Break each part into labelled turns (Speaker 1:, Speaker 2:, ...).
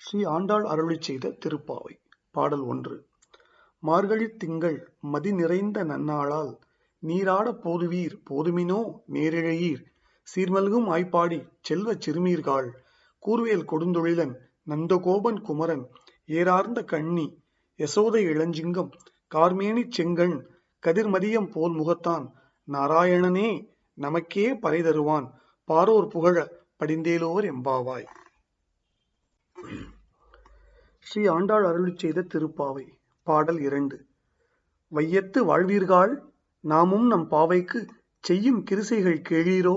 Speaker 1: ஸ்ரீ ஆண்டாள் அருளி செய்த திருப்பாவை. பாடல் ஒன்று. மார்கழித் திங்கள் மதி நிறைந்த நன்னாளால் நீராடப் போதுவீர் போதுமினோ நேரிழையீர். சீர்மல்கும் ஆய்ப்பாடி செல்வச் சிறுமீர்காள் கூர்வேல் கொடுந்தொழிலன் நந்தகோபன் குமரன் ஏரார்ந்த கண்ணி யசோதை இளஞ்சிங்கம் கார்மேனி செங்கண் கதிர்மதியம் போல் முகத்தான். நாராயணனே நமக்கே பறை தருவான். பாரோர் புகழ படிந்தேலோர் எம்பாவாய். ஸ்ரீ ஆண்டாள் அருளிச் செய்த திருப்பாவை. பாடல் இரண்டு. வையத்து வாழ்வீர்கள் நாமும் நம் பாவைக்கு செய்யும் கிருசைகள் கேளீரோ?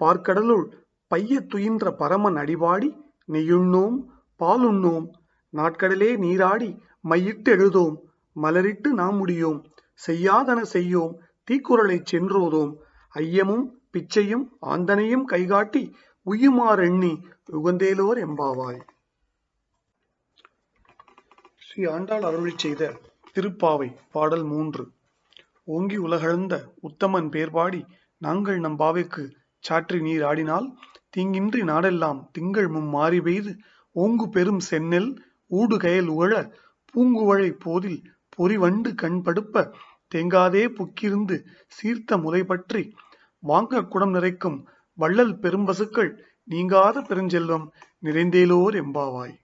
Speaker 1: பார்க்கடலுள் பையத் துயின்ற பரமன் அடிபாடி நெய்யுண்ணோம் பாலுண்ணோம் நாட்கடலே நீராடி மையிட்டு எழுதோம் மலரிட்டு நாம் முடியோம் செய்யாதன செய்யோம் தீக்குறளை சென்றோதோம் ஐயமும் பிச்சையும் ஆந்தனையும் கைகாட்டி உயுமாறெண்ணி உகந்தேலோர் எம்பாவாய். ஸ்ரீ ஆண்டாள் அருளி செய்த திருப்பாவை பாடல் மூன்று. ஓங்கி உலகழ்ந்த உத்தமன் பேர்பாடி நாங்கள் நம் பாவைக்கு சாற்றி நீர் ஆடினால் தீங்கின்றி நாடெல்லாம் திங்கள் மும் மாறி பெய்து ஓங்கு பெரும் செந்நெல் ஊடு கயல் உழ பூங்குவழை போதில் பொறிவண்டு கண் படுப்ப தேங்காதே புக்கிருந்து சீர்த்த முலை பற்றி வாங்க குடம் நிறைக்கும் வள்ளல் பெரும்பசுக்கள் நீங்காத பெருஞ்செல்வம் நிறைந்தேலோர் எம்பாவாய்.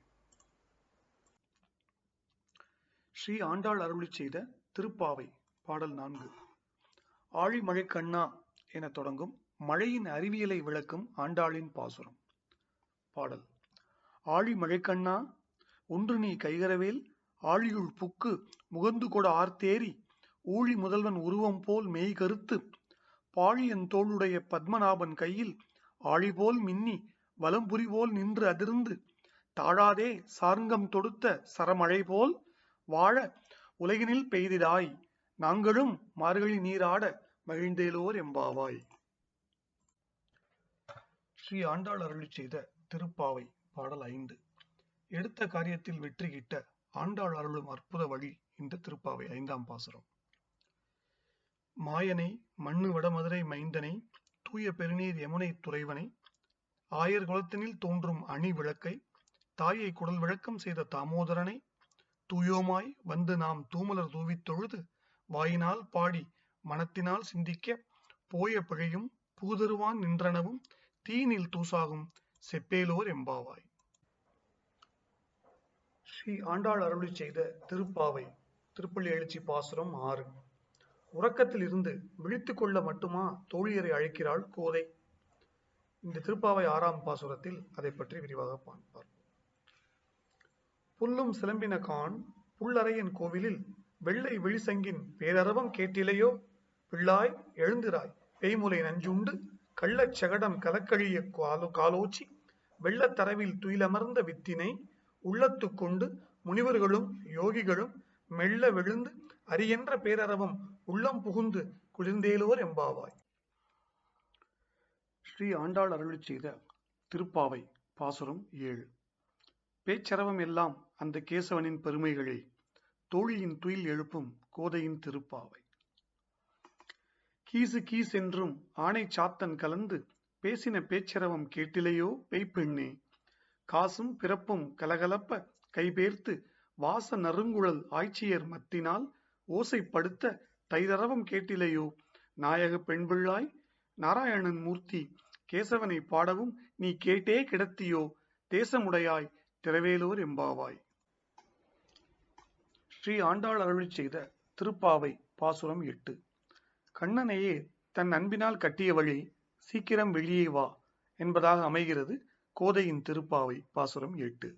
Speaker 1: ஸ்ரீ ஆண்டாள் அருளிச் செய்த திருப்பாவை பாடல் நான்கு. ஆழி மழை கண்ணா என தொடங்கும் மழையின் அறிவியலை விளக்கும் ஆண்டாளின் பாசுரம். பாடல். ஆழி கண்ணா ஒன்று நீ கைகரவேல் ஆழியுள் புக்கு முகந்து கொட ஆர்த்தேரி ஊழி முதல்வன் உருவம் போல் மெய் கருத்து பாழியன் தோளுடைய பத்மநாபன் கையில் ஆழி போல் மின்னி வலம்புரி போல் நின்று அதிர்ந்து தாழாதே சார்ங்கம் தொடுத்த சரமழை போல் வாழ உலகினில் பெய்திடாய் நாங்களும் மார்கழி நீராட மகிழ்ந்தேலோர் எம்பாவாய் ஸ்ரீ ஆண்டாள் அருளி செய்த திருப்பாவை பாடல் ஐந்து. எடுத்த காரியத்தில் வெற்றி கிட்ட ஆண்டாள் அருளும் அற்புத வழி இந்த திருப்பாவை ஐந்தாம் பாசுரம். மாயனை மண்ணு வடமதுரை மைந்தனை தூய பெருநீர் யமுனை துறைவனை ஆயர் குலத்தினில் தோன்றும் அணி விளக்கை தாயை குடல் விளக்கம் செய்த தாமோதரனை தூயோமாய் வந்து நாம் தூமலர் தூவித் தொழுது வாயினால் பாடி மனத்தினால் சிந்திக்க போய பிழையும் பூதருவான் நின்றனவும் தீனில் தூசாகும் செப்பேலோர் எம்பாவாய். ஸ்ரீ ஆண்டாள் அருளி செய்த திருப்பாவை திருப்பள்ளி எழுச்சி பாசுரம் ஆறு. உறக்கத்தில் இருந்து விழித்துக் கொள்ள மட்டுமா தோழியரை அழைக்கிறாள் கோதை? இந்த திருப்பாவை ஆறாம் பாசுரத்தில் அதை பற்றி விரிவாக பார்ப்பார் புல்லும் சிலம்பின கான் புல்லறையன் கோவிலில் வெள்ளை விழிசங்கின் பேரரவம் கேட்டிலையோ? பிள்ளாய் எழுந்திராய். பேய்முலை நஞ்சுண்டு கள்ளச் சகடம் கலக்கழிய காலோ காலோச்சி வெள்ளத்தரவில் துயிலமர்ந்த வித்தினை உள்ளத்து கொண்டு முனிவர்களும் யோகிகளும் மெல்ல விழுந்து அரியன்ற பேரரவம் உள்ளம் புகுந்து குளிர்ந்தேலோர் எம்பாவாய். ஸ்ரீ ஆண்டாள் அருள் செய்த திருப்பாவை பாசுரம் ஏழு. பேச்சரவம் எல்லாம் அந்த கேசவனின் பெருமைகளே தோழியின் துயில் எழுப்பும் கோதையின் திருப்பாவை. கீசு கீஸ் என்றும் ஆணை சாத்தன் கலந்து பேசின பேச்சரவம் கேட்டிலையோ பெய்ப்பெண்ணே காசும் பிறப்பும் கலகலப்ப கைபேர்த்து வாச நறுங்குழல் ஆய்ச்சியர் மத்தினால் ஓசைப்படுத்த தைதரவம் கேட்டிலையோ நாயக பெண்பிள்ளாய் நாராயணன் மூர்த்தி கேசவனை பாடவும் நீ கேட்டே கிடத்தியோ தேசமுடையாய் திரவேலோர் எம்பாவாய். ஸ்ரீ ஆண்டாள் அருளி செய்த திருப்பாவை பாசுரம் எட்டு. கண்ணனையே தன் அன்பினால் கட்டிய வழி சீக்கிரம் வெளியே வா என்பதாக அமைகிறது கோதையின் திருப்பாவை பாசுரம் எட்டு.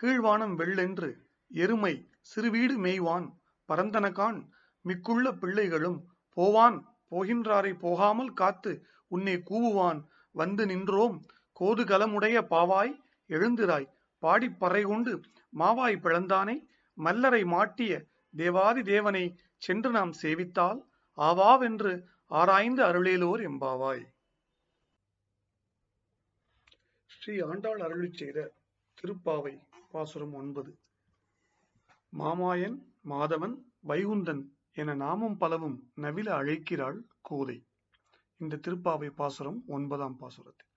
Speaker 1: கீழ்வானம் வெள்ளென்று எருமை சிறுவீடு மேய்வான் பரந்தனகான் மிக்குள்ள பிள்ளைகளும் போவான் போகின்றாரை போகாமல் காத்து உன்னை கூவுவான். வந்து நின்றோம் கோதுகலமுடைய பாவாய் எழுந்திராய் பாடிப் பறை கொண்டு மாவாய் பிளந்தானை மல்லரை மாட்டிய தேவாதி தேவனை சென்று நாம் சேவித்தால் ஆவாவென்று ஆராய்ந்து அருளேலோர் எம்பாவாய் ஸ்ரீ ஆண்டாள் அருளி செய்த திருப்பாவை பாசுரம் ஒன்பது. மாமாயன் மாதவன் வைகுந்தன் என நாமும் பலவும் நவில அழைக்கிறாள் கோதை. இந்த திருப்பாவை பாசுரம் ஒன்பதாம் பாசுரத்தில்.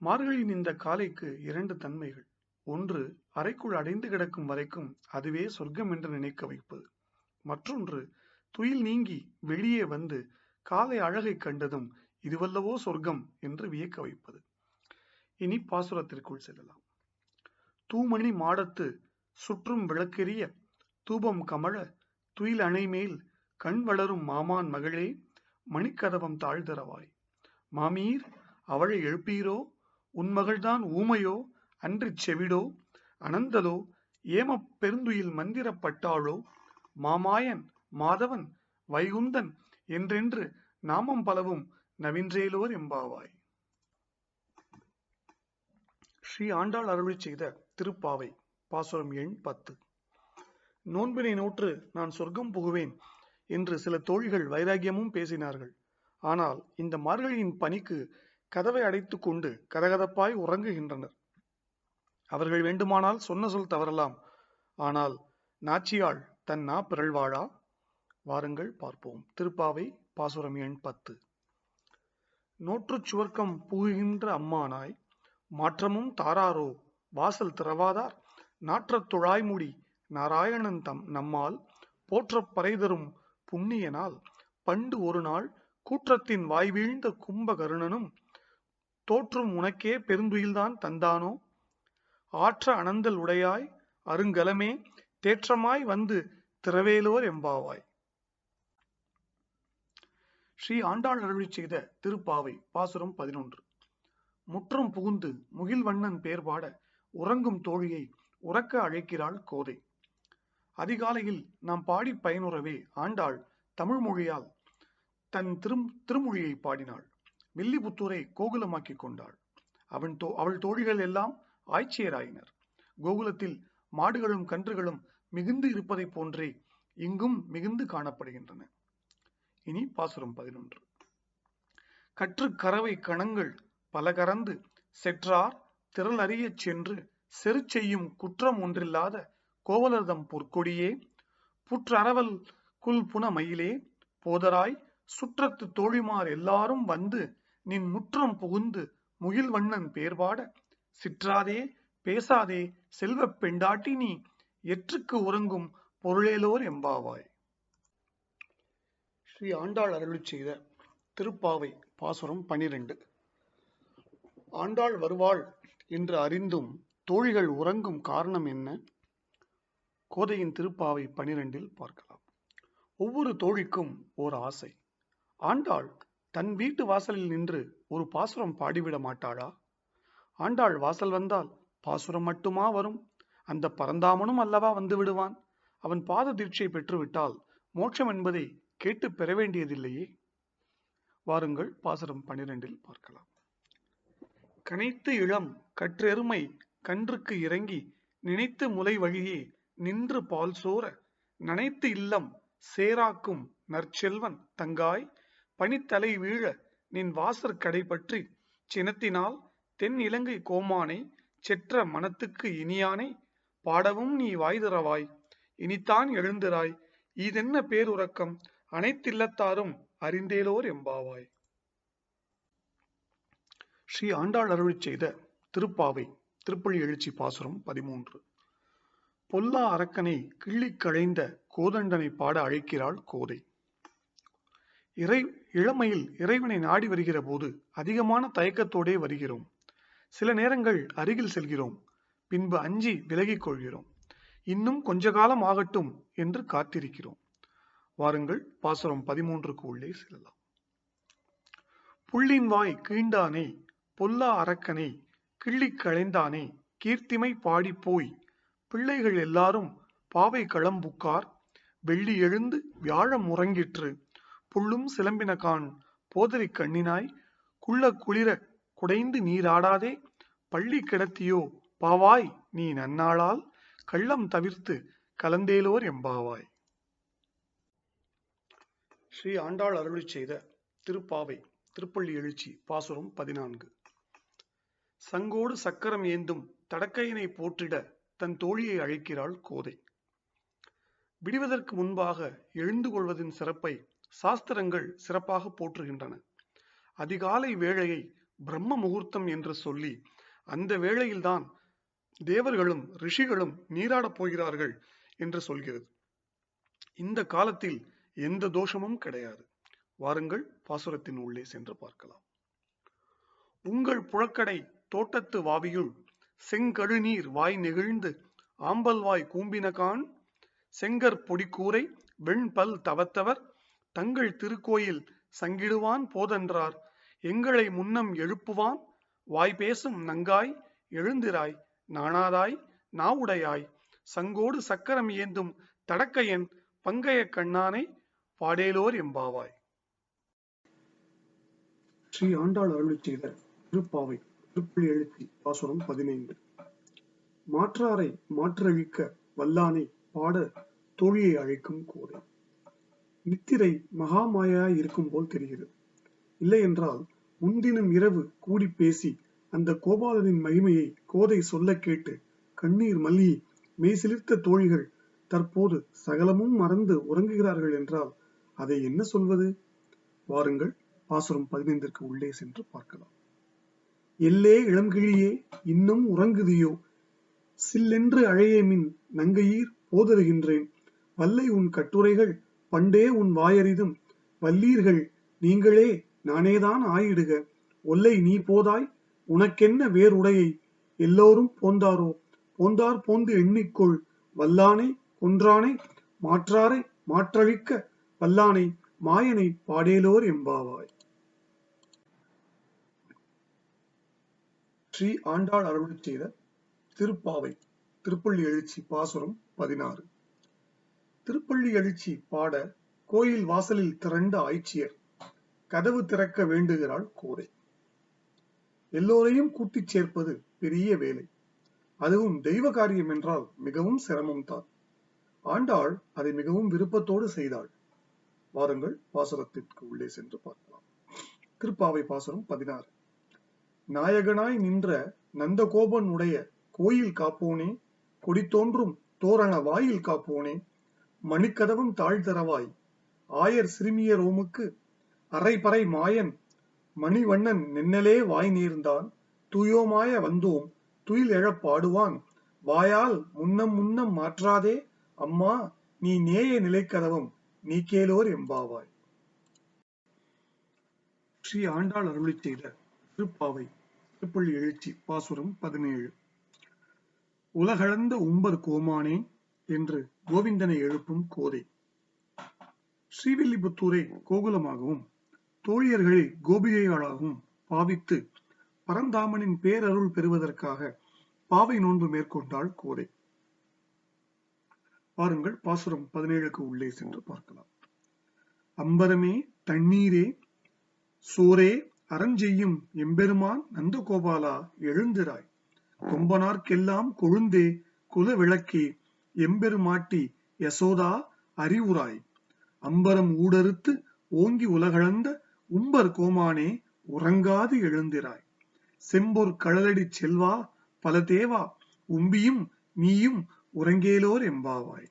Speaker 1: மார்கழியின் இந்த காலைக்கு இரண்டு தன்மைகள். ஒன்று அறைக்குள் அடைந்து கிடக்கும் வரைக்கும் அதுவே சொர்க்கம் என்று நினைக்க வைப்பது. மற்றொன்று துயில் நீங்கி வெளியே வந்து காலை அழகை கண்டதும் இதுவல்லவோ சொர்க்கம் என்று வியக்க வைப்பது. இனி பாசுரத்திற்குள் செல்லலாம். தூமணி மாடத்து சுற்றும் விளக்கெரிய தூபம் கமழ துயில் அணைமேல் கண் வளரும் மாமான் மகளே மணிக்கதவம் தாழ்தரவாய். மாமீர் அவளை எழுப்பீரோ? உன் மகள்தான் ஊமையோ? அன்றிச் செவிடோ அனந்ததோ ஏமப் பெருந்துயில் மந்திரப்பட்டாளோ மாமாயன் மாதவன் வைகுந்தன் என்றென்று நாமம் பலவும் நவின்றேலோர் எம்பாவாய். ஸ்ரீ ஆண்டாள் அருளி செய்த திருப்பாவை பாசுரம் எண் பத்து. நோன்பினை நோற்று நான் சொர்க்கம் புகுவேன் என்று சில தோழிகள் வைராகியமும் பேசினார்கள். ஆனால் இந்த மார்கழியின் பணிக்கு கதவை அடைத்துக் கொண்டு கதகதப்பாய் உறங்குகின்றனர். அவர்கள் வேண்டுமானால் சொன்ன சொல் தவறலாம். ஆனால் நாச்சியாள் தன்னா பிறழ்வாழா வாருங்கள் பார்ப்போம். திருப்பாவை பாசுரம் எண் பத்து. நோற்றுச் சுவர்க்கம் புகுகின்ற அம்மானாய் மாற்றமும் தாராரோ? வாசல் திறவாதார்? நாற்றத் துழாய்முடி நாராயணன் தம் நம்மால் போற்றப் பறைதரும் புண்ணியனால் பண்டு ஒரு நாள் கூற்றத்தின் வாய்வீழ்ந்த கும்பகருணனும் தோற்றும் உனக்கே பெருந்துயில்தான் தந்தானோ? ஆற்ற அனந்தல் உடையாய் அருங்கலமே தேற்றமாய் வந்து திரவேலோர் எம்பாவாய். ஸ்ரீ ஆண்டாள் அருளி செய்த திருப்பாவை பாசுரம் பதினொன்று. முற்றும் புகுந்து முகில் வண்ணன் பேர் பாட உறங்கும் தோழியை உறக்க அழைக்கிறாள் கோதை. அதிகாலையில் நாம் பாடி பயனுறவே ஆண்டாள் தமிழ் மொழியால் தன் திரும் திருமொழியை பாடினாள். வில்லிபுத்தூரை கோகுலமாக்கிக் கொண்டாள். அவன் தோ அவள் தோழிகள் எல்லாம் ஆய்ச்சியராயினர் கோகுலத்தில் மாடுகளும் கன்றுகளும் மிகுந்து இருப்பதைப் போன்றே இங்கும் மிகுந்து காணப்படுகின்றன. இனி பாசுரம் பதினொன்று. கற்று கறவை கணங்கள் பல கறந்து செற்றார் திரள் அறியச் சென்று செரு செய்யும் குற்றம் ஒன்றில்லாத கோவலர்தம் பொற்கொடியே புற்றரவல் குல் புனமயிலே போதராய் சுற்றத்து தோழிமார் எல்லாரும் வந்து நின் முற்றம் புகுந்து முகில் வண்ணன் பேர்பாட சிற்றாதே பேசாதே செல்வப் பெண்டாட்டி நீ. எற்றுக்கு உறங்கும் பொருளேலோர் எம்பாவாய். ஸ்ரீ ஆண்டாள் அருளி செய்த திருப்பாவை பாசுரம் பனிரெண்டு. ஆண்டாள் வருவாள் என்று அறிந்தும் தோழிகள் உறங்கும் காரணம் என்ன? கோதையின் திருப்பாவை பனிரெண்டில் பார்க்கலாம். ஒவ்வொரு தோழிக்கும் ஓர் ஆசை. ஆண்டாள் தன் வீட்டு வாசலில் நின்று ஒரு பாசுரம் பாடிவிட மாட்டாளா? ஆண்டாள் வாசல் வந்தால் பாசுரம் மட்டுமா வரும்? அந்த பரந்தாமனும் அல்லவா வந்து விடுவான்? அவன் பாத தீட்சை பெற்றுவிட்டால் மோட்சம் என்பதை கேட்டு பெற வேண்டியதில்லையே. வாருங்கள் பாசுரம் பனிரெண்டில் பார்க்கலாம். கனைத்து இளம் கற்றெருமை கன்றுக்கு இறங்கி நினைத்து முலை வழியே நின்று பால் சோர நனைத்து இல்லம் சேராக்கும் நற்செல்வன் தங்காய் பனித்தலை வீழ நின் வாசற் கடை பற்றி சினத்தினால் தென் இலங்கை கோமானை செற்ற மனத்துக்கு இனியானை பாடவும் நீ வாய்திறவாய் இனித்தான் எழுந்திராய். இதென்ன பேருறக்கம்? அனைத்தில்லத்தாரும் அறிந்தேலோர் எம்பாவாய். ஸ்ரீ ஆண்டாள் அருளி செய்த திருப்பாவை திருப்பள்ளி எழுச்சி பாசுரம் பதிமூன்று. பொல்லா அரக்கனை கிள்ளி களைந்த கோதண்டனை பாட அழைக்கிறாள் கோதை. இறை இளமையில் இறைவனை நாடி வருகிற போது அதிகமான தயக்கத்தோடே வருகிறோம். சில நேரங்கள் அருகில் செல்கிறோம் பின்பு அஞ்சி விலகிக் கொள்கிறோம். இன்னும் கொஞ்ச காலம் ஆகட்டும் என்று காத்திருக்கிறோம். வாருங்கள் பாசுரம் பதிமூன்றுக்கு உள்ளே செல்லலாம். புள்ளின் வாய் கீண்டானே பொல்லா அரக்கனை கிள்ளி களைந்தானே கீர்த்திமை பாடிப் போய் பிள்ளைகள் எல்லாரும் பாவை களம்புக்கார் வெள்ளி எழுந்து வியாழம் உறங்கிற்று புள்ளும் சிலம்பினகான் போதரி கண்ணினாய் குள்ள குளிர குடைந்து நீராடாதே. பள்ளி கிடத்தியோ பாவாய் நீ நன்னாளால் கள்ளம் தவிர்த்து கலந்தேலோர் எம்பாவாய். ஸ்ரீ ஆண்டாள் அருளி செய்த திருப்பாவை திருப்பள்ளி எழுச்சி பாசுரம் பதினான்கு. சங்கோடு சக்கரம் ஏந்தும் தடக்கையினை போற்றிட தன் தோழியை அழைக்கிறாள் கோதை. விடுவதற்கு முன்பாக எழுந்து கொள்வதின் சிறப்பை சாஸ்திரங்கள் சிறப்பாக போற்றுகின்றன. அதிகாலை வேளையை பிரம்ம முகூர்த்தம் என்று சொல்லி அந்த வேளையில்தான் தேவர்களும் ரிஷிகளும் நீராடப் போகிறார்கள் என்று சொல்கிறது. இந்த காலத்தில் எந்த தோஷமும் கிடையாது. வாருங்கள் பாசுரத்தின் உள்ளே சென்று பார்க்கலாம். உங்கள் புழக்கடை தோட்டத்து வாவியுள் செங்கழுநீர் வாய் நெகிழ்ந்து ஆம்பல்வாய் கூம்பினகான் செங்கற் பொடிக்கூரை வெண்பல் தவத்தவர் தங்கள் திருக்கோயில் சங்கிடுவான் போதென்றார். எங்களை முன்னம் எழுப்புவான். வாய் பேசும் நங்காய் எழுந்திராய். நாணாதாய் நாவுடையாய். சங்கோடு சக்கரம் ஏந்தும் தடக்கையன் பங்கைய கண்ணானை பாடேலோர் எம்பாவாய். ஸ்ரீ ஆண்டாள் அருள் செய்த திருப்பாவை திருப்புள்ளி எழுத்தி பாசுரம் பதினைந்து. மாற்றாரை மாற்றழிக்க வல்லானை பாட தோழியை அழைக்கும் கோதை நித்திரை மகாமாயா இருக்கும் போல் தெரிகிறது. இல்லை என்றால் முன்தினம் இரவு கூடி பேசி அந்த கோபாலனின் மகிமையை கோதை சொல்ல கேட்டு கண்ணீர் மல்லி மெய்சிலிர்த்த தோழிகள் தற்போது சகலமும் மறந்து உறங்குகிறார்கள் என்றால் அதை என்ன சொல்வது? வாருங்கள் பாசுரம் பதினைந்திற்கு உள்ளே சென்று பார்க்கலாம். எல்லே இளம்கிழியே இன்னும் உறங்குதியோ? சில்லென்று அழையேமின் நங்கையீர் போதருகின்றேன். வல்லை உன் கட்டுரைகள் பண்டே உன் வாயறிதும். வல்லீர்கள் நீங்களே நானேதான் ஆயிடுக. ஒல்லை நீ போதாய். உனக்கென்ன வேறுடையை? எல்லோரும் போந்தாரோ? போந்தார் போந்து எண்ணிக்கொள். வல்லானை கொன்றானை மாற்றாரை மாற்றழிக்க. வல்லானை மாயனை பாடேலோர் எம்பாவாய் ஸ்ரீ ஆண்டாள் அருள் செய்த திருப்பாவை திருப்பள்ளி எழுச்சி பாசுரம் பதினாறு. திருப்பள்ளி எழுச்சி பாட கோயில் வாசலில் திரண்ட ஆய்ச்சியர் கதவு திறக்க வேண்டுகிறாள் கூரை எல்லோரையும் கூட்டிச் சேர்ப்பது பெரிய வேலை. அதுவும் தெய்வ காரியம் என்றால் மிகவும் சிரமம் தான். ஆண்டாள் அதை மிகவும் விருப்பத்தோடு செய்தாள். வாருங்கள் பாசுரத்திற்கு உள்ளே சென்று பார்க்கலாம். திருப்பாவை பாசுரம் பதினாறு. நாயகனாய் நின்ற நந்தகோபன் உடைய கோயில் காப்போனே கொடி தோன்றும் தோரண வாயில் காப்போனே மணிக்கதவம் தாழ்தரவாய் ஆயர் சிறுமிய ரோமுக்கு அரைபறை மாயன் மணிவண்ணன் நின்னலே வாய் நீர்ந்தான். தூயோமாய வந்தோம் துயில் எழப் பாடுவான். வாயால் முன்னம் முன்னம் மாற்றாதே அம்மா நீ நேய நிலைக்கதவம் நீ கேளோர் எம்பாவாய். ஸ்ரீ ஆண்டாள் அருளி செய்த திருப்பாவை திருப்பள்ளி எழுச்சி பாசுரம் பதினேழு. உலகளந்த உம்பர் கோமானே என்று கோவிந்தனை எழுப்பும் கோதை. ஸ்ரீவில்லிபுத்தூரை கோகுலமாகவும் தோழியர்களை கோபிகைகளாகவும் பாவித்து பரந்தாமனின் பேரருள் பெறுவதற்காக பாவை நோன்பு மேற்கொண்டாள் கோதை பாருங்கள் பாசுரம் பதினேழுக்கு உள்ளே சென்று பார்க்கலாம். அம்பரமே தண்ணீரே சோரே அறஞ்செய்யும் எம்பெருமான் நந்தகோபாலா எழுந்திராய். கொம்பனார்க்கெல்லாம் கொழுந்தே குல விளக்கே எம்பெருமாட்டி யசோதா அறிவுராய் அம்பரம் ஊடறுத்து ஓங்கி உலகளந்த உம்பர் கோமானே உறங்காது எழுந்திராய். செம்பொர் கழலடி செல்வா பல தேவா உம்பியும் நீயும் உறங்கேலோர் எம்பாவாய்.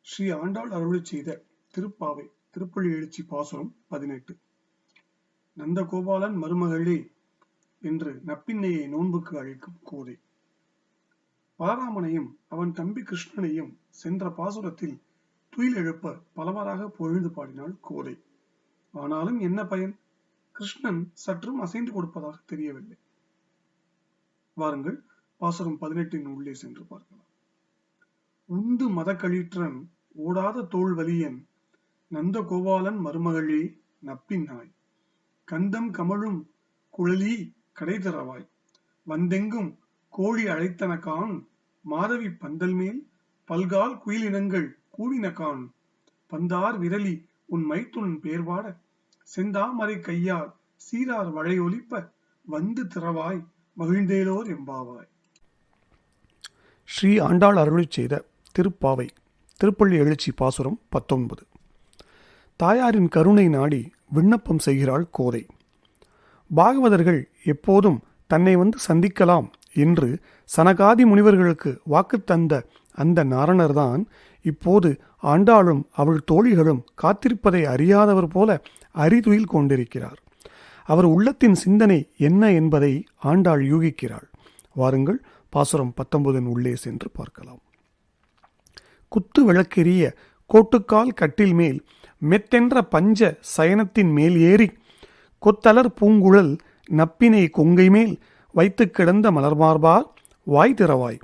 Speaker 1: ஸ்ரீ ஆண்டாள் அருளி செய்த திருப்பாவை திருப்பள்ளி எழுச்சி பாசுரம் பதினெட்டு. நந்தகோபாலன் மருமகளே என்று நப்பின்னையை நோன்புக்கு அழைக்கும் கோதை. பலராமனையும் அவன் தம்பி கிருஷ்ணனையும் சென்ற பாசுரத்தில் துயில் எழுப்ப பலவாறாக பொழுது பாடினாள் கோதை. ஆனாலும் என்ன பயன்? கிருஷ்ணன் சற்றும் அசைந்து கொடுப்பதாக தெரியவில்லை. வாருங்கள் பாசுரம் பதினெட்டின் உள்ளே சென்று பார்க்கலாம். உந்து மதக்களிற்றன் ஓடாத தோல் வலியன் நந்த கோபாலன் மருமகளே நப்பின் நாய் கந்தம் கமழும் குழலி கடை தரவாய் வந்தெங்கும் கோழி அழைத்தனகான் மாதவி பந்தல் மேல் பல்கால் குயிலினங்கள் கூவினகான் பந்தார் விரலி உன் மைத்துன் பேர்வாட. செந்தாமரை கையால் சீரார் வளையொலிப்ப வந்து திறவாய் மகிழ்ந்தேலோர் எம்பாவாய். ஸ்ரீ ஆண்டாள் அருளி செய்த திருப்பாவை திருப்பள்ளி எழுச்சி பாசுரம் பத்தொன்பது. தாயாரின் கருணை நாடி விண்ணப்பம் செய்கிறாள் கோதை. பாகவதர்கள் எப்போதும் தன்னை வந்து சந்திக்கலாம் என்று சனகாதி முனிவர்களுக்கு வாக்கு தந்த அந்த நாரணர்தான் இப்போது ஆண்டாளும் அவள் தோழிகளும் காத்திருப்பதை அறியாதவர் போல அரிதுயில் கொண்டிருக்கிறார். அவர் உள்ளத்தின் சிந்தனை என்ன என்பதை ஆண்டாள் யூகிக்கிறாள். வாருங்கள் பாசுரம் பத்தொன்பதன் உள்ளே சென்று பார்க்கலாம். குத்து விளக்கெறிய கோட்டுக்கால் கட்டில் மேல் மெத்தென்ற பஞ்ச சயனத்தின் மேல் ஏறி கொத்தலர் பூங்குழல் நப்பினை கொங்கை மேல் வைத்து கிடந்த மலர்மார்பா வாய் திறவாய்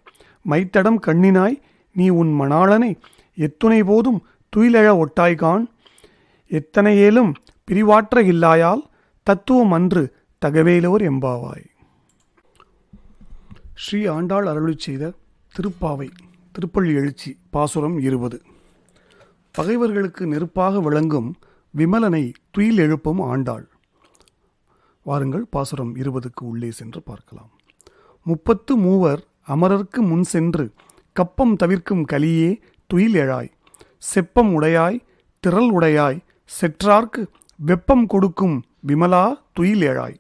Speaker 1: மைத்தடம் கண்ணினாய் நீ உன் மணாளனை எத்துணை போதும் துயிலெழ ஒட்டாய்கான். எத்தனையேலும் பிரிவாற்ற இல்லாயால் தத்துவம் அன்று தகவேலோர் எம்பாவாய். ஸ்ரீ ஆண்டாள் அருளி செய்த திருப்பாவை திருப்பள்ளி எழுச்சி பாசுரம் இருபது. பகைவர்களுக்கு நெருப்பாக விளங்கும் விமலனை துயில் எழுப்பும் ஆண்டாள். வாருங்கள் பாசுரம் இருபதுக்கு உள்ளே சென்று பார்க்கலாம். முப்பத்து மூவர் அமரர்க்கு முன் சென்று கப்பம் தவிர்க்கும் கலியே துயில் எழாய் செப்பம் உடையாய் திரள் உடையாய் செற்றார்க்கு வெப்பம் கொடுக்கும் விமலா துயில் எழாய்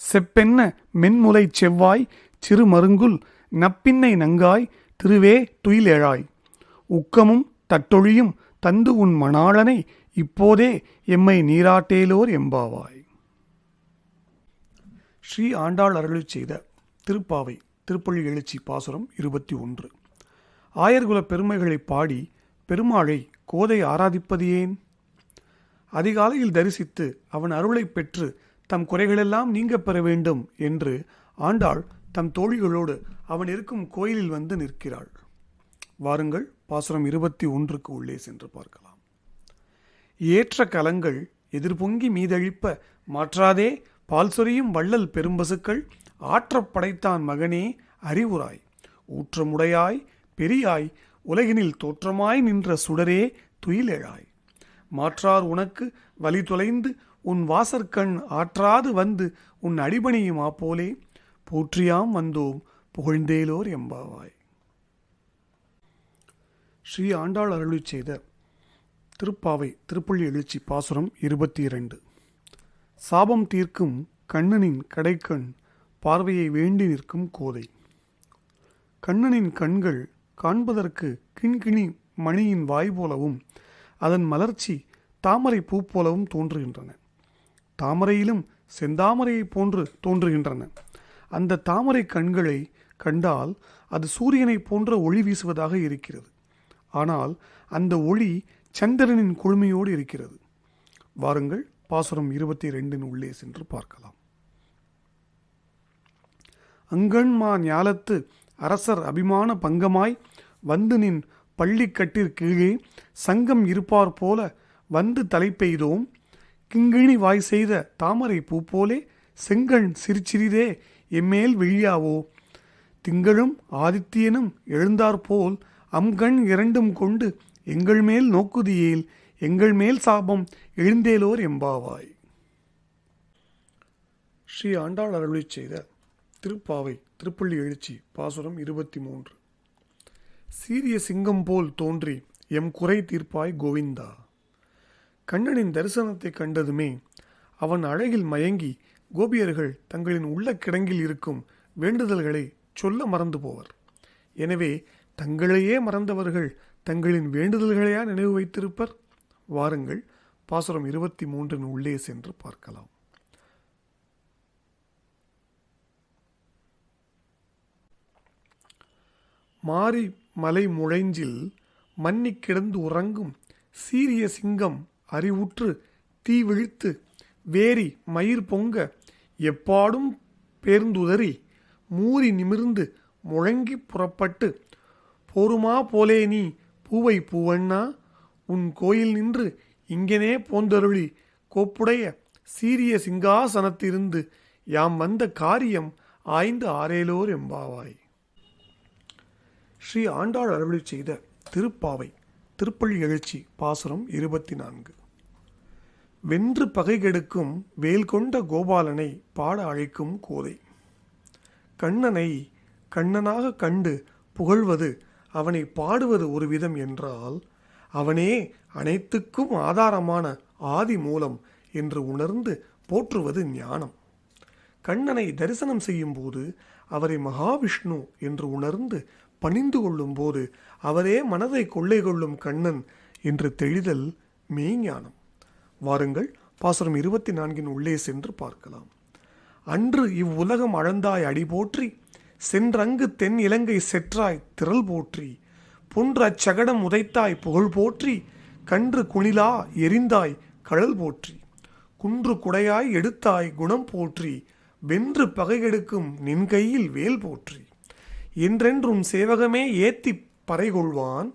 Speaker 1: செப்பென்ன மென்முலை செவ்வாய் சிறுமருங்குல் நப்பின்னை நங்காய் திருவே துயில் எழாய் உக்கமும் தட்டொழியும் தந்து உன் மணாளனை இப்போதே எம்மை நீராட்டேலோர் எம்பாவாய். ஸ்ரீ ஆண்டாள் அருளிச் செய்த திருப்பாவை திருப்பள்ளி எழுச்சி பாசுரம் இருபத்தி ஒன்று. ஆயர்குலப் பெருமைகளை பாடி பெருமாளை கோதை ஆராதிப்பது ஏன்? அதிகாலையில் தரிசித்து அவன் அருளை பெற்று தம் குறைகளெல்லாம் நீங்க பெற வேண்டும் என்று ஆண்டாள் தம் தோழிகளோடு அவன் இருக்கும் கோயிலில் வந்து நிற்கிறாள். வாருங்கள் பாசுரம் இருபத்தி ஒன்றுக்கு உள்ளே சென்று பார்க்கலாம். ஏற்ற கலங்கள் எதிர்பொங்கி மீதழிப்ப மாற்றாதே பால் சொரியும் வள்ளல் பெரும்பசுக்கள் ஆற்றப் படைத்தான் மகனே அறிவுராய் ஊற்றமுடையாய் பெரியாய் உலகினில் தோற்றமாய் நின்ற சுடரே துயிலேழாய். மாற்றார் உனக்கு வழி தொலைந்து உன் வாசற்கண் ஆற்றாது வந்து உன் அடிபணியும் போலே? போற்றியாம் வந்தோம் புகழ்ந்தேலோர் எம்பாவாய். ஸ்ரீ ஆண்டாள் அருளி செய்த திருப்பாவை திருப்பள்ளி எழுச்சி பாசுரம் இருபத்தி இரண்டு சாபம் தீர்க்கும் கண்ணனின் கடைக்கண் பார்வையை வேண்டி நிற்கும் கோதை. கண்ணனின் கண்கள் காண்பதற்கு கிண்கிணி மணியின் வாய் போலவும் அதன் மலர்ச்சி தாமரை பூ போலவும் தோன்றுகின்றன. தாமரையிலும் செந்தாமரையைப் போன்று தோன்றுகின்றன. அந்த தாமரை கண்களை கண்டால் அது சூரியனைப் போன்ற ஒளி வீசுவதாக இருக்கிறது. ஆனால் அந்த ஒளி சந்திரனின் குழுமையோடு இருக்கிறது. வாருங்கள் பாசுரம் இருபத்தி ரெண்டின் உள்ளே சென்று பார்க்கலாம். அங்கண்மா ஞாலத்து அரசர் அபிமான பங்கமாய் வந்து நின் பள்ளிக்கட்டிற்கீழே சங்கம் இருப்பார் போல வந்து தலை பெய்தோம் கிங்கிணி வாய் செய்த தாமரை பூ போலே செங்கண் சிரிச்சிறிதே எம்மேல் விழியாவோ. திங்களும் ஆதித்யனும் எழுந்தாற்போல் அம்கண் இரண்டும் கொண்டு எங்கள் மேல் நோக்குதியேல் எங்கள் மேல் சாபம் எழுந்தேலோர் எம்பாவாய். ஸ்ரீ ஆண்டாள் அருளிச் செய்த திருப்பாவை திருப்பள்ளி எழுச்சி பாசுரம் இருபத்தி மூன்று. சீரிய சிங்கம் போல் தோன்றி எம் குறை தீர்ப்பாய் கோவிந்தா. கண்ணனின் தரிசனத்தை கண்டதுமே அவன் அழகில் மயங்கி கோபியர்கள் தங்களின் உள்ள கிடங்கில் இருக்கும் வேண்டுதல்களை சொல்ல மறந்து போவர். எனவே தங்களையே மறந்தவர்கள் தங்களின் வேண்டுதல்களையா நினைவு வைத்திருப்பர்? வாருங்கள் பாசுரம் இருபத்தி மூன்றின் உள்ளே சென்று பார்க்கலாம். மாறி மலை முழைஞ்சில் மன்னிக் கிடந்து உறங்கும் சீரிய சிங்கம் அறிவுற்று தீ விழித்து வேரி மயிர் பொங்க எப்பாடும் பேர்ந்துதறி மூறி நிமிர்ந்து முழங்கி புறப்பட்டு போருமா போலே நீ பூவை பூவண்ணா? உன் கோயில் நின்று இங்கனே போந்தருளி கோப்புடைய சீரிய சிங்காசனத்திருந்து யாம் வந்த காரியம் ஆய்ந்து ஆரேலோர் எம்பாவாய். ஸ்ரீ ஆண்டாள் அறுவடை செய்த திருப்பாவை திருப்பள்ளி எழுச்சி பாசுரம் இருபத்தி நான்கு வென்று பகை கெடுக்கும் வேல் கொண்ட கோபாலனை பாட அழைக்கும் கோதை. கண்ணனை கண்ணனாக கண்டு புகழ்வது அவனை பாடுவது ஒரு விதம் என்றால் அவனே அனைத்துக்கும் ஆதாரமான ஆதி மூலம் என்று உணர்ந்து போற்றுவது ஞானம். கண்ணனை தரிசனம் செய்யும்போது அவரை மகாவிஷ்ணு என்று உணர்ந்து பணிந்து கொள்ளும்போது அவரே மனதை கொள்ளை கொள்ளும் கண்ணன் என்று தெளிதல் மெய்ஞானம். வாருங்கள்
Speaker 2: பாசுரம் இருபத்தி நான்கின் உள்ளே சென்று பார்க்கலாம். அன்று இவ்வுலகம் அழந்தாய் அடி போற்றி சென்றங்கு தென் இலங்கை செற்றாய் திரள் போற்றி புன்ற அச்சகடம் உதைத்தாய் புகழ் போற்றி கன்று குணிலா எரிந்தாய் கழல் போற்றி குன்று குடையாய் எடுத்தாய் குணம் போற்றி வென்று பகையெடுக்கும் நின் கையில் வேல் போற்றி. என்றென்றும் சேவகமே ஏத்திப் பறைகொள்வான்.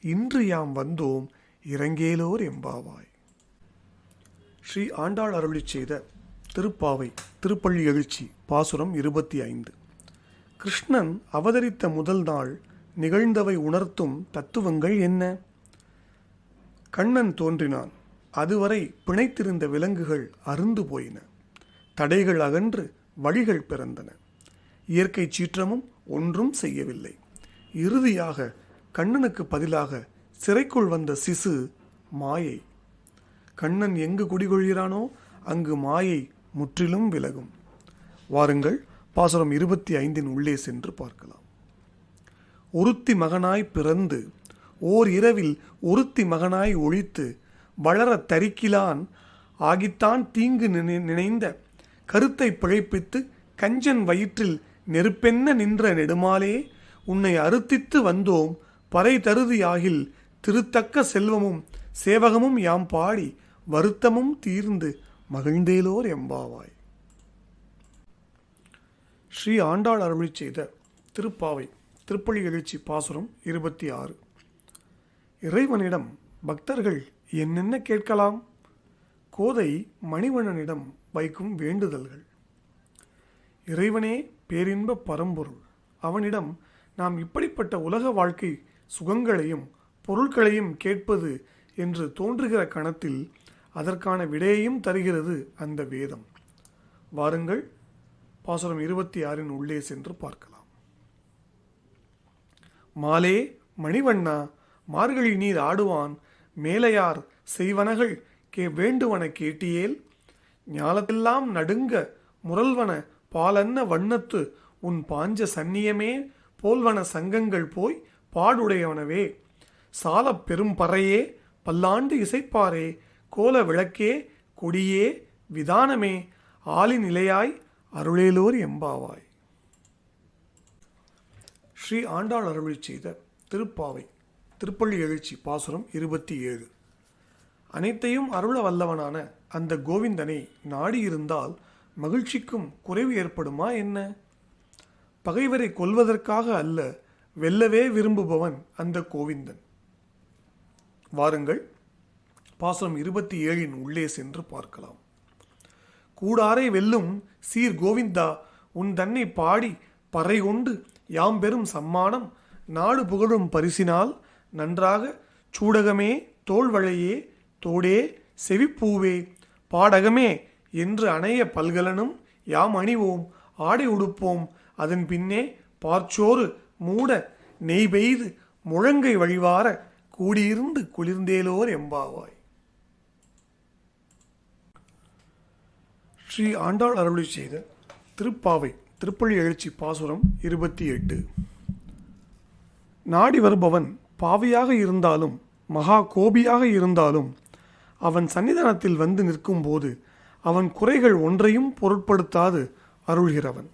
Speaker 2: இன்று யாம் வந்தோம் இறங்கேலோர் எம்பாவாய். ஸ்ரீ ஆண்டாள் அருளி செய்த திருப்பாவை திருப்பள்ளி எழுச்சி பாசுரம் இருபத்தி ஐந்து. கிருஷ்ணன் அவதரித்த முதல் நாள் நிகழ்ந்தவை உணர்த்தும் தத்துவங்கள் என்ன? கண்ணன் தோன்றினான். அதுவரை பிணைத்திருந்த விலங்குகள் அருந்து போயின. தடைகள் அகன்று வழிகள் பிறந்தன. இயற்கை சீற்றமும் ஒன்றும் செய்யவில்லை. இறுதியாக கண்ணனுக்கு பதிலாக சிறைக்குள் வந்த சிசு மாயை. கண்ணன் எங்கு குடிகொள்கிறானோ அங்கு மாயை முற்றிலும் விலகும். வாருங்கள் பாசுரம் இருபத்தி ஐந்தின் உள்ளே சென்று பார்க்கலாம். ஒருத்தி மகனாய் பிறந்து ஓர் இரவில் ஒருத்தி மகனாய் ஒழித்து வளரத் தரிக்கிலான் ஆகித்தான் தீங்கு நினை- நினைந்த கருத்தை பிழைப்பித்து கஞ்சன் வயிற்றில் நெருப்பென்ன நின்ற நெடுமாலே உன்னை அறுத்தித்து வந்தோம். பறை தருதியாகில் திருத்தக்க செல்வமும் சேவகமும் யாம் பாடி வருத்தமும் தீர்ந்து மகிழ்ந்தேலோர் எம்பாவாய். ஸ்ரீ ஆண்டாள் அருளி செய்த திருப்பாவை திருப்பள்ளி எழுச்சி பாசுரம் இருபத்தி ஆறு இறைவனிடம் பக்தர்கள் என்னென்ன கேட்கலாம்? கோதை மணிவண்ணனிடம் வைக்கும் வேண்டுதல்கள். இறைவனே பேரின்ப பரம்பொருள். அவனிடம் நாம் இப்படிப்பட்ட உலக வாழ்க்கை சுகங்களையும் பொருட்களையும் கேட்பது என்று தோன்றுகிற கணத்தில் அதற்கான விடையையும் தருகிறது அந்த வேதம். வாருங்கள் பாசுரம் இருபத்தி ஆறின் உள்ளே சென்று பார்க்கலாம். மாலே மணிவண்ணா மார்கழி நீர் ஆடுவான் மேலையார் செய்வனகள் கே வேண்டுவன கேட்டியேல் ஞாலத்தெல்லாம் நடுங்க முரல்வன பாலன்ன வண்ணத்து உன் பாஞ்ச சன்னியமே போல்வன சங்கங்கள் போய் பாடுடையவனவே. சாலப் பெரும் பறையே பல்லாண்டு இசைப்பாரே கோல விளக்கே கொடியே விதானமே ஆலின் நிலையாய் அருளேலோர் எம்பாவாய். ஸ்ரீ ஆண்டாள் அருளிச் செய்த திருப்பாவை திருப்பள்ளி எழுச்சி பாசுரம் இருபத்தி ஏழு. அனைத்தையும் அருள வல்லவனான அந்த கோவிந்தனை நாடியிருந்தால் மகிழ்ச்சிக்கும் குறைவு ஏற்படுமா என்ன? பகைவரை கொல்வதற்காக அல்ல வெல்லவே விரும்புபவன் அந்த கோவிந்தன். வாருங்கள் பாசனம் இருபத்தி ஏழின் உள்ளே சென்று பார்க்கலாம். கூடாரை வெல்லும் சீர் கோவிந்தா உன் தன்னை பாடி பறை கொண்டு யாம் பெறும் சம்மானம் நாடு புகழும் பரிசினால் நன்றாக சூடகமே தோள்வளையே தோடே செவிப்பூவே பாடகமே என்று அணைய பல்கலனும் யாம் அணிவோம் ஆடை உடுப்போம். அதன் பின்னே பார்ச்சோறு மூட நெய் பெய்து முழங்கை வழிவார கூடியிருந்து குளிர்ந்தேலோர் எம்பாவாய். ஸ்ரீ ஆண்டாள் அருளி செய்த திருப்பாவை திருப்பள்ளி எழுச்சி பாசுரம் இருபத்தி எட்டு நாடி வருபவன் பாவியாக இருந்தாலும் மகா கோபியாக இருந்தாலும் அவன் சன்னிதானத்தில் வந்து நிற்கும்போது அவன் குறைகள் ஒன்றையும் பொருட்படுத்தாது அருள்கிறவன்.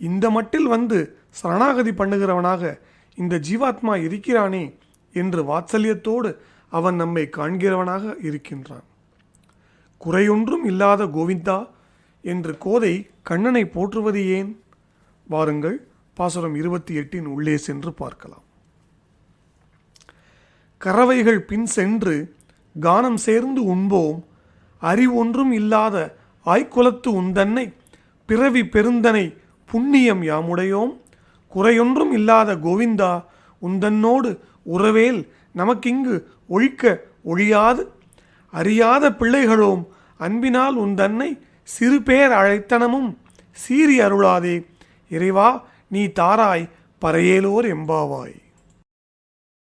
Speaker 2: இந்த மட்டில் வந்து சரணாகதி பண்ணுகிறவனாக இந்த ஜீவாத்மா இருக்கிறானே என்று வாத்சல்யத்தோடு அவன் நம்மை காண்கிறவனாக இருக்கின்றான். குறையொன்றும் இல்லாத கோவிந்தா என்று கோதை கண்ணனை போற்றுவது ஏன்? வாருங்கள் பாசுரம் இருபத்தி எட்டின் உள்ளே சென்று பார்க்கலாம். கறவைகள் பின் சென்று கானம் சேர்ந்து உண்போம் அறிவொன்றும் இல்லாத ஆய்க்குலத்து உந்தன்னை பிறவி பெருந்தனை புண்ணியம் யாமுடையோம். குறையொன்றும் இல்லாத கோவிந்தா உந்தன்னோடு உறவேல் நமக்கிங்கு ஒழிக்க ஒழியாது. அறியாத பிள்ளைகளோம் அன்பினால் உந்தன்னை சிறு பேர் அழைத்தனமும் சீறி அருளாதே. இறைவா நீ தாராய் பறையேலோர் எம்பாவாய்.